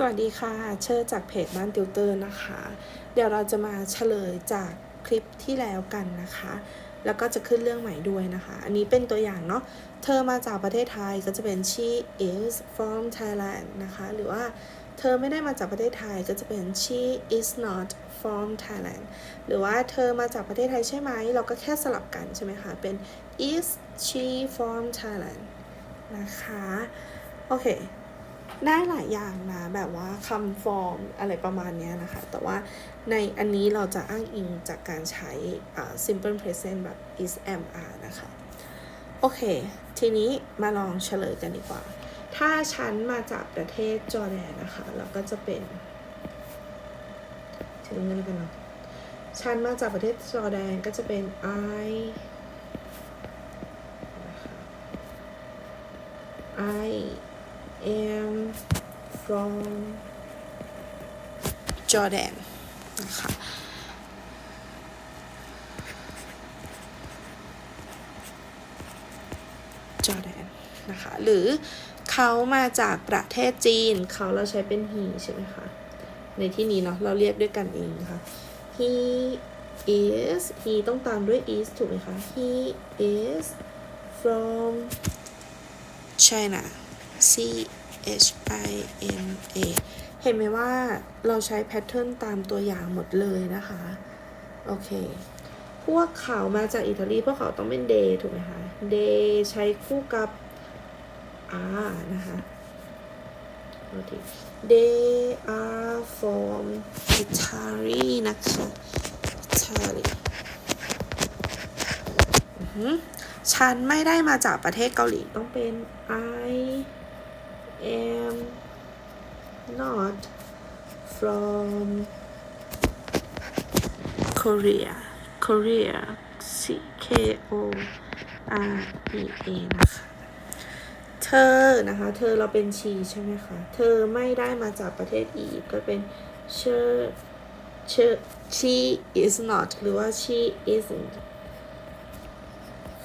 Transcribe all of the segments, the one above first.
สวัสดีค่ะ เชิญจากเพจบ้านติวเตอร์นะคะ เดี๋ยวเราจะมาเฉลยจากคลิปที่แล้วกันนะคะ แล้วก็จะขึ้นเรื่องใหม่ด้วยนะคะ อันนี้เป็นตัวอย่างเนาะ เธอมาจากประเทศไทยก็จะเป็น she is from Thailand นะคะ หรือว่าเธอไม่ได้มาจากประเทศไทยก็จะเป็น she is not from Thailand หรือว่าเธอมาจากประเทศไทยใช่ไหม เราก็แค่สลับกันใช่ไหมคะ เป็น is she from Thailand นะคะ โอเค ได้หลายอย่างนะแบบว่าคำฟอร์มอะไรประมาณนี้นะคะ แต่ว่าในอันนี้เราจะอ้างอิงจากการใช้ simple present แบบ is am are นะคะ โอเค ทีนี้มาลองเฉลยกันดีกว่า ถ้าฉันมาจากประเทศจอร์แดนนะคะ เราก็จะเป็นทีนี้แล้วกันเนาะฉันมาจากประเทศจอร์แดนก็จะเป็น I I am from Jordan นะคะจอร์แดนนะคะหรือเขามาจากประเทศจีนเขาเราใช้เป็น he ใช่ไหมคะ ในที่นี้เนาะเราเรียกด้วยกันเองนะคะ he is he ต้องตามด้วย is ถูกไหมคะ he is from China C H I N A เห็นไหมว่าเราใช้แพทเทิร์นตามตัวอย่างหมดเลยนะคะ โอเค พวกเขามาจากอิตาลี พวกเขาต้องเป็น they ถูกไหมคะ they ใช้คู่กับ are นะคะโอเค they are from Italy นะคะ Italy อือหือฉันไม่ได้มาจากประเทศเกาหลีต้องเป็น I am not from Korea Korea C K O R E A นะคะเธอนะคะ เธอเราเป็นชีใช่ไหมคะ เธอไม่ได้มาจากประเทศอียิปต์ก็เป็น she she she is not หรือว่า she isn't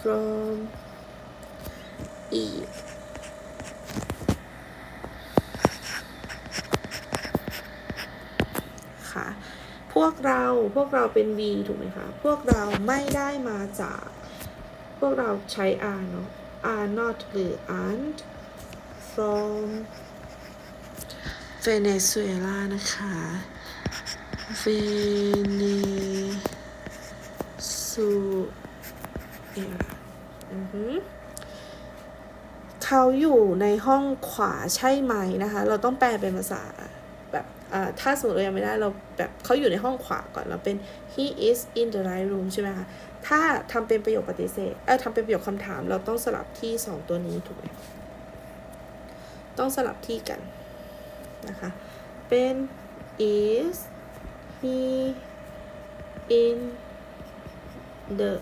from Egypt คะ พวกเราพวกเราเป็น V ถูกไหมคะ พวกเราไม่ได้มาจาก พวกเราใช้ are เนาะ are not หรือ aren't from Venezuela นะคะ Venezuela เขาอยู่ในห้องขวาใช่ไหมนะคะ เราต้องแปลเป็นภาษา ถ้าสมมติเรายังไม่ได้เราแบบเขาอยู่ในห้องขวาก่อนเราเป็น he is in the right room ใช่ไหมคะ ถ้าทำเป็นประโยคปฏิเสธเออทำเป็นประโยคคำถามเราต้องสลับที่สองตัวนี้ถูกไหมต้องสลับที่กันนะคะ เป็น is he in the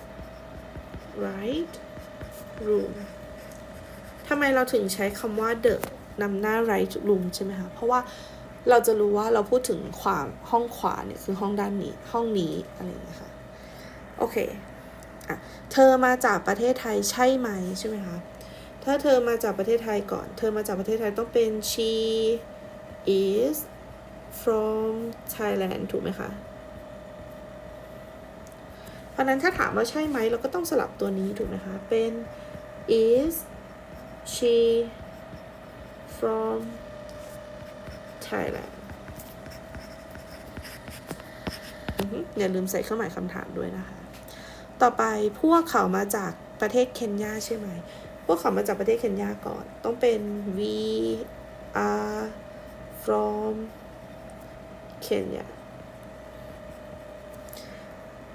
right room ทำไมเราถึงใช้คำว่า the นำหน้า right room ใช่ไหมคะ เพราะว่า เราจะรู้ว่าเราพูดถึงความห้องขวาเนี่ยคือห้องด้านนี้ห้องนี้อะไรอย่างเงี้ยค่ะโอเคอะเธอมาจากประเทศไทยใช่ไหมใช่ไหมคะถ้าเธอมาจากประเทศไทยก่อน เธอมาจากประเทศไทยต้องเป็น she is from Thailand ถูกไหมคะ เพราะนั้นถ้าถามว่าใช่ไหมเราก็ต้องสลับตัวนี้ถูกไหมคะ เป็น is she from Thailand อือฮึอย่าลืมใส่เครื่องหมายคำถามด้วยนะคะ ต่อไปพวกเขามาจากประเทศเคนยาใช่ไหม พวกเขามาจากประเทศเคนยาก่อน ต้องเป็น we are from Kenya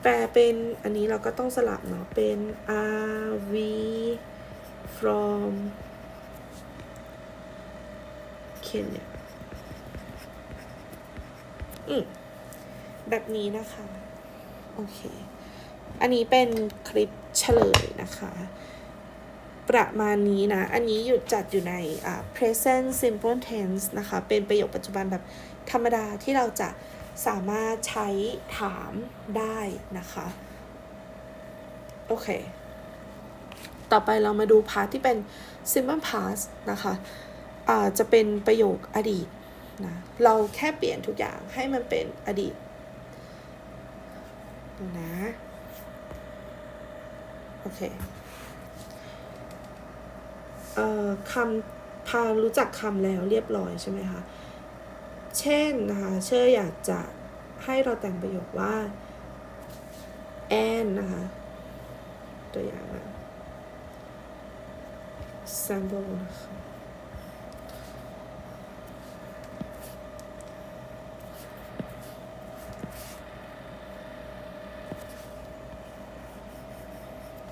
แปลเป็นอันนี้เราก็ต้องสลับเนาะ เป็น are we from Kenya อืม แบบนี้นะคะ โอเค อันนี้เป็นคลิปเฉลยนะคะ ประมาณนี้นะ อันนี้อยู่จัดอยู่ใน present simple tense นะคะ เป็นประโยคปัจจุบันแบบธรรมดาที่เราจะสามารถใช้ถามได้นะคะ โอเค ต่อไปเรามาดูพาร์ทที่เป็น simple past นะคะอ่าจะเป็นประโยคอดีตนะ เราแค่เปลี่ยนทุกอย่างให้มันเป็นอดีต นะ โอเค เอ่อคำพารู้จักคำแล้วเรียบร้อยใช่ไหมคะ เช่นนะคะเชื่ออยากจะให้เราแต่งประโยคว่า แอนนะคะ ตัวอย่างนะ sample นะคะ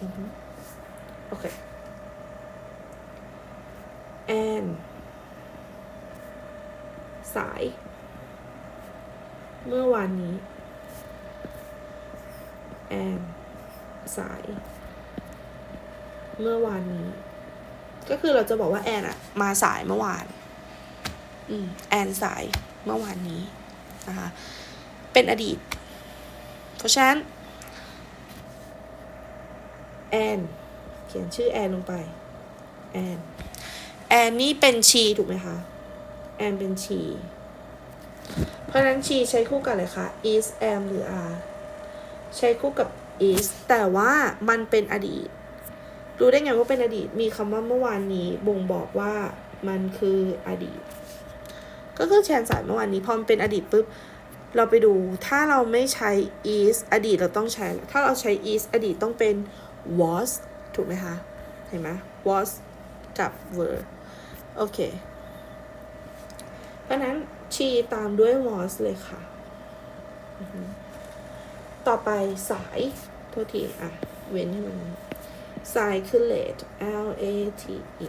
อือฮึโอเคแอนสาย เมื่อวานนี้แอนสาย เมื่อวานนี้ ก็คือเราจะบอกว่าแอนอะมาสายเมื่อวาน อืมแอนสายเมื่อวานนี้นะคะ เป็นอดีต เพราะฉะนั้น แอนเขียนชื่อแอนลงไปแอนแอนนี่เป็นชีถูกไหมคะแอนเป็นชี เพราะฉะนั้นชีใช้คู่กับอะไรคะ is am หรือ are ใช้คู่กับ is แต่ว่ามันเป็นอดีต รู้ได้ไงว่าเป็นอดีต มีคำว่าเมื่อวานนี้บ่งบอกว่ามันคืออดีต ก็คือแชนสายเมื่อวานนี้ พอมันเป็นอดีตปุ๊บ เราไปดู ถ้าเราไม่ใช้ is อดีตเราต้องใช้ ถ้าเราใช้ is อดีตต้องเป็น was ถูกไหมคะ เห็นไหม was กับ were โอเค เพราะนั้น she ตามด้วย was เลยค่ะ ต่อไปสาย โทษที อะ เว้นให้มัน สายคือ late L A T E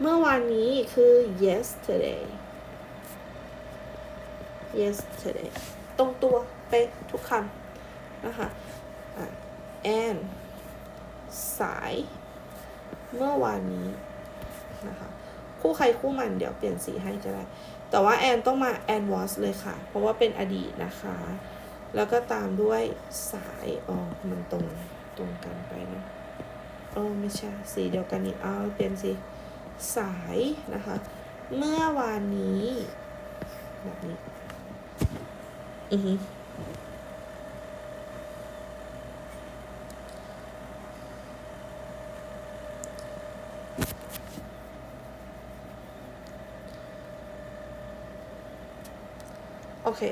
เมื่อวานนี้คือ yesterday yesterday ตรงตัวเป๊ะทุกคำนะคะะ and สายเมื่อวานนี้นะคะคู่ใครคู่มันเดี๋ยวเปลี่ยนสีให้ก็ได้ แต่ว่าแอนต้องมาแอน was เลยค่ะ เพราะว่าเป็นอดีตนะคะ แล้วก็ตามด้วยสายอ๋อมันตรงตรงกันไปนะโอ้ไม่ใช่สีเดียวกันนี่เอาเปลี่ยนสีสายนะคะ เมื่อวานนี้แบบนี้อือฮึ โอเค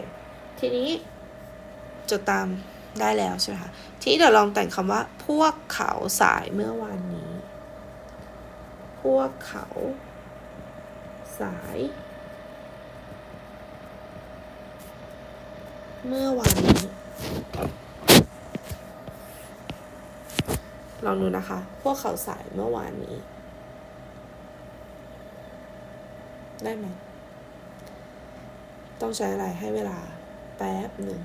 ทีนี้ จดตามได้แล้วใช่ไหมคะ ทีนี้เดี๋ยวลองแต่งคำว่า พวกเขาสายเมื่อวานนี้ พวกเขา สาย เมื่อวานนี้ ลองดูนะคะ พวกเขาสายเมื่อวานนี้ ได้ไหมต้องใช้อะไรให้เวลาแป๊บหนึ่ง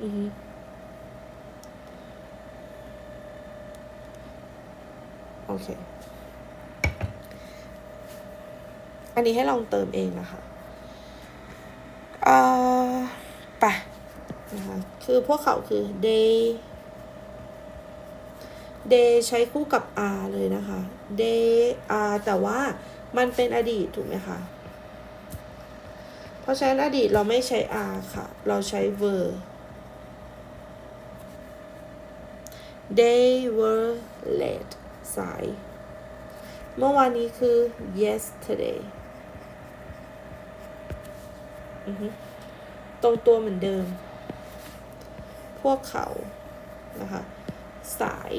อือ โอเค อันนี้ให้ลองเติมเองนะคะเอ่อไปนะคะคือพวกเขาคือ they they ใช้คู่กับ r เลยนะคะ they r แต่ว่ามันเป็นอดีตถูกไหมคะ เพราะฉะนั้นอดีตเราไม่ใช้ r ค่ะ เราใช้ were they were late สาย เมื่อวานนี้คือ yesterday อือฮึตรงตัวเหมือนเดิม พวกเขา นะคะ สาย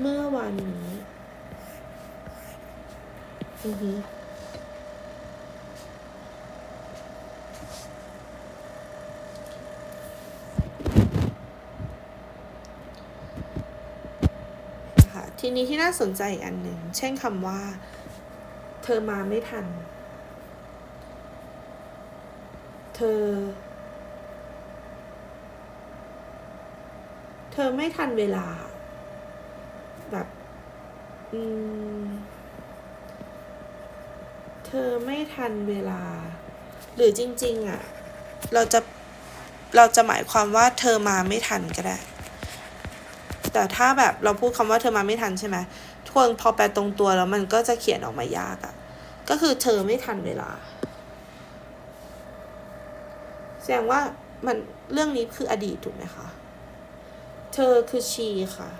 เมื่อวานนี้ อือฮึนะคะ ทีนี้ที่น่าสนใจอีกอันหนึ่ง เช่นคำว่า เธอมาไม่ทัน เธอ เธอไม่ทันเวลา แบบ อืม เธอไม่ทันเวลา หรือจริง ๆอะ เราจะ เราจะหมายความว่าเธอมาไม่ทันก็ได้ แต่ถ้าแบบเราพูดคำว่าเธอมาไม่ทันใช่ไหมทุกคนพอแปลตรงตัวแล้วมันก็จะเขียนออกมายากอะ่ะ ก็คือเธอไม่ทันเวลา แสดงว่ามันเรื่องนี้คืออดีตถูกไหมคะ เธอคือชีค่ะ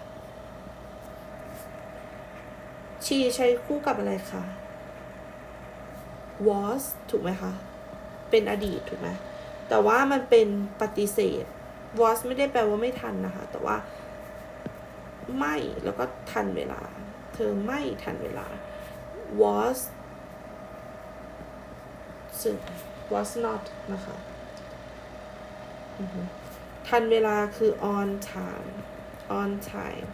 ชีใช้คู่กับอะไรคะ was ถูกไหมคะ เป็นอดีตถูกไหม แต่ว่ามันเป็นปฏิเสธ was ไม่ได้แปลว่าไม่ทันนะคะ แต่ว่า ไม่แล้วก็ทันเวลา เธอไม่ทันเวลา was ซึ่ง was not นะคะ ทันเวลาคือ on time on time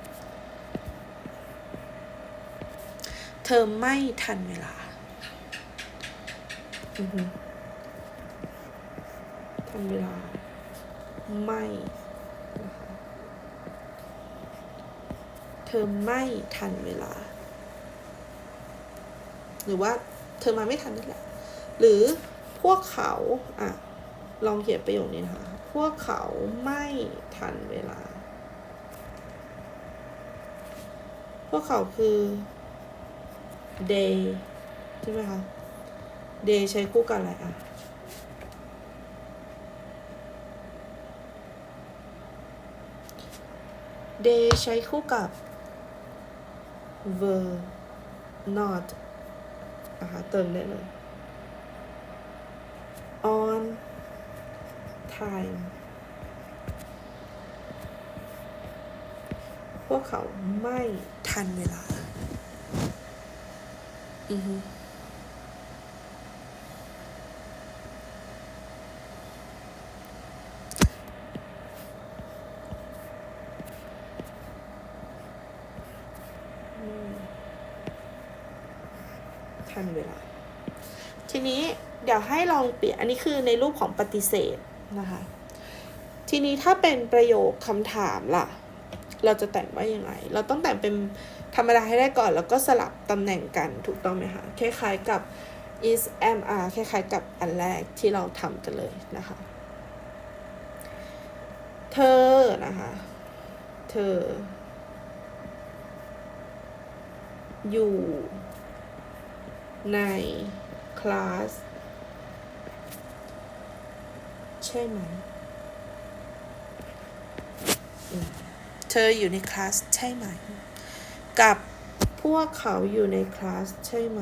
เธอไม่ทันเวลา ทันเวลา ไม่นะคะเธ อไม่ทันเวลา หรือว่าเธอมาไม่ทันนั่นแหละ หรือพวกเขาอะลองเขียนประโยคนี้นะคะ พวกเขาไม่ทันเวลา พวกเขาคือ they ใช่ไหมคะ they ใช้คู่กับอะไรอะ they ใช้คู่กับ were not นะคะเติมได้เลย on time พวกเขาไม่ทันเวลา อือฮึอืมทันเวลา ทีนี้เดี๋ยวให้ลองเปลี่ยนอันนี้คือในรูปของปฏิเสธนะคะ ทีนี้ถ้าเป็นประโยคคำถามล่ะ เราจะแต่งว่ายังไง เราต้องแต่งเป็นธรรมดาให้ได้ก่อน แล้วก็สลับตำแหน่งกันถูกต้องไหมคะ คล้ายๆกับ is am are คล้ายๆกับอันแรกที่เราทำกันเลยนะคะ เธอนะคะ เธอ อยู่ใน คลาสใช่ไหม เธออยู่ในคลาสใช่ไหม กับพวกเขาอยู่ในคลาสใช่ไหม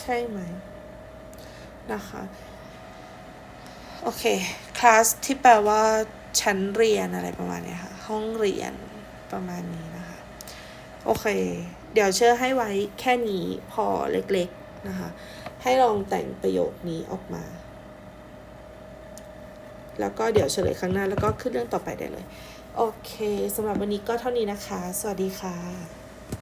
ใช่ไหมนะคะ โอเค คลาสที่แปลว่า ชั้นเรียนอะไรประมาณนี้ค่ะ ห้องเรียนประมาณนี้นะคะ โอเค เดี๋ยวเชื่อให้ไว้แค่นี้พอเล็กๆนะคะ ให้ลองแต่งประโยคนี้ออกมา แล้วก็เดี๋ยวเฉลยครั้งหน้าแล้วก็ขึ้นเรื่องต่อไปได้เลย โอเคสำหรับวันนี้ก็เท่านี้นะคะ สวัสดีค่ะ